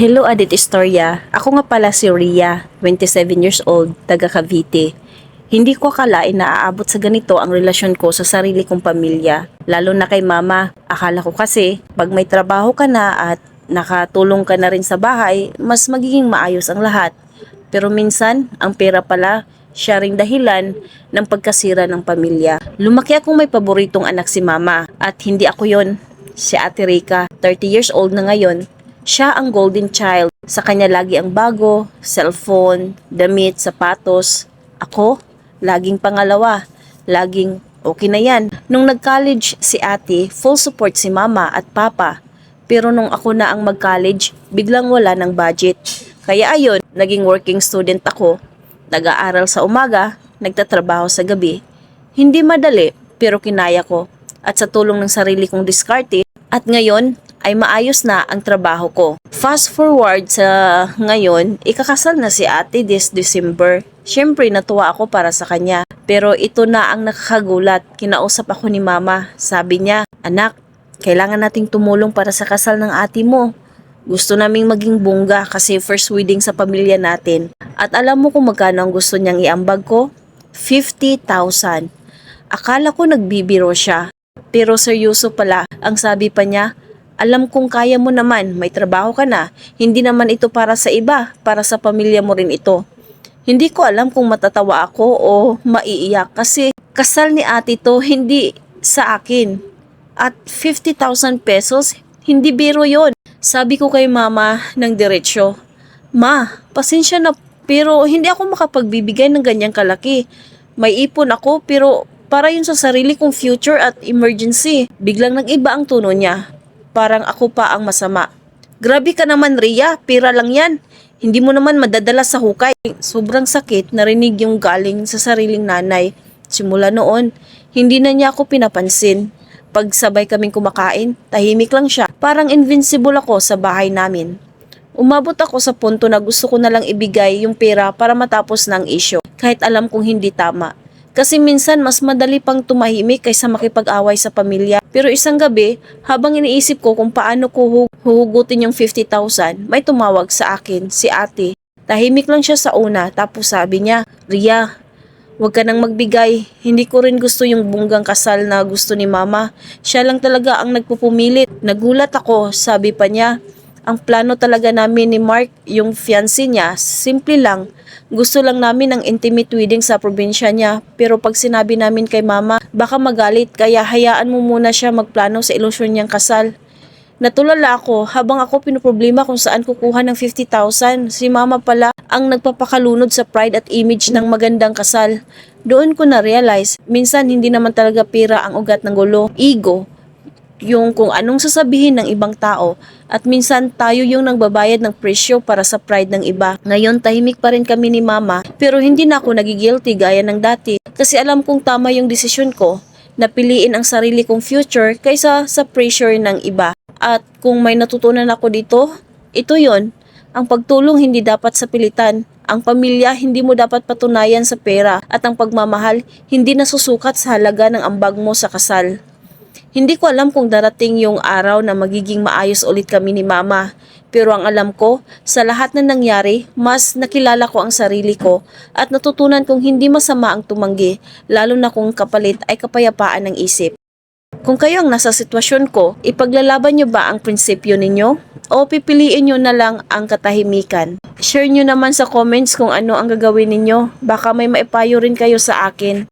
Hello Adit Istorya, ako nga pala si Ria, 27 years old, taga Cavite. Hindi ko akalain na aabot sa ganito ang relasyon ko sa sarili kong pamilya, lalo na kay mama. Akala ko kasi, pag may trabaho ka na at nakatulong ka na rin sa bahay, mas magiging maayos ang lahat. Pero minsan, ang pera pala, siya ring dahilan ng pagkasira ng pamilya. Lumaki akong may paboritong anak si mama at hindi ako yon. Si Ate Rica, 30 years old na ngayon, siya ang golden child. Sa kanya lagi ang bago, cellphone, damit, sapatos. Ako, laging pangalawa. Laging okay na yan. Nung nag-college si ate, full support si mama at papa. Pero nung ako na ang mag-college, biglang wala ng budget. Kaya ayun, naging working student ako. Nag-aaral sa umaga, nagtatrabaho sa gabi. Hindi madali, pero kinaya ko. At sa tulong ng sarili kong diskarte, at ngayon ay maayos na ang trabaho ko. Fast forward sa ngayon, ikakasal na si ate this December. Siyempre natuwa ako para sa kanya. Pero ito na ang nakakagulat. Kinausap ako ni mama. Sabi niya, anak, kailangan nating tumulong para sa kasal ng ate mo. Gusto naming maging bongga kasi first wedding sa pamilya natin. At alam mo kung magkano ang gusto niyang iambag ko? 50,000. Akala ko nagbibiro siya. Pero seryoso pala, ang sabi pa niya, alam kong kaya mo naman, may trabaho ka na. Hindi naman ito para sa iba, para sa pamilya mo rin ito. Hindi ko alam kung matatawa ako o maiiyak kasi kasal ni ate to hindi sa akin. At 50,000 pesos, hindi biro yon. Sabi ko kay mama ng diretsyo, Ma, pasensya na pero hindi ako makapagbibigay ng ganyang kalaki. May ipon ako pero para yun sa sarili kong future at emergency. Biglang nag-iba ang tono niya. Parang ako pa ang masama. Grabe ka naman, Ria. Pira lang yan. Hindi mo naman madadala sa hukay. Sobrang sakit narinig yung galing sa sariling nanay. Simula noon, hindi na niya ako pinapansin. Pag sabay kaming kumakain, tahimik lang siya. Parang invincible ako sa bahay namin. Umabot ako sa punto na gusto ko na lang ibigay yung pera para matapos ng isyo, kahit alam kong hindi tama. Kasi minsan mas madali pang tumahimik kaysa makipag-away sa pamilya. Pero isang gabi, habang iniisip ko kung paano ko hu- huhugutin yung 50,000, may tumawag sa akin, si ate. Tahimik lang siya sa una, tapos sabi niya, Ria, Huwag ka nang magbigay. Hindi ko rin gusto yung bunggang kasal na gusto ni mama. Siya lang talaga ang nagpupumilit. Nagulat ako, sabi pa niya. Ang plano talaga namin ni Mark, yung fiancé niya, simple lang. Gusto lang namin ng intimate wedding sa probinsya niya. Pero pag sinabi namin kay mama, baka magalit kaya hayaan mo muna siya magplano sa ilusyon niyang kasal. Natulala ako habang ako pinoproblema kung saan kukuha ng 50,000. Si mama pala ang nagpapakalunod sa pride at image ng magandang kasal. Doon ko na-realize, minsan hindi naman talaga pera ang ugat ng gulo. Ego, yung kung anong sasabihin ng ibang tao at minsan tayo yung nagbabayad ng presyo para sa pride ng iba. Ngayon tahimik pa rin kami ni mama pero hindi na ako nagigilty gaya ng dati kasi alam kong tama yung desisyon ko na piliin ang sarili kong future kaysa sa pressure ng iba. At kung may natutunan ako dito, ito yon ang pagtulong hindi dapat sa pilitan. Ang pamilya hindi mo dapat patunayan sa pera at ang pagmamahal hindi nasusukat sa halaga ng ambag mo sa kasal. Hindi ko alam kung darating yung araw na magiging maayos ulit kami ni Mama. Pero ang alam ko, sa lahat na nangyari, mas nakilala ko ang sarili ko at natutunan kong hindi masama ang tumanggi, lalo na kung kapalit ay kapayapaan ng isip. Kung kayo ang nasa sitwasyon ko, ipaglalaban nyo ba ang prinsipyo ninyo? O pipiliin nyo na lang ang katahimikan? Share nyo naman sa comments kung ano ang gagawin ninyo. Baka may maipayo rin kayo sa akin.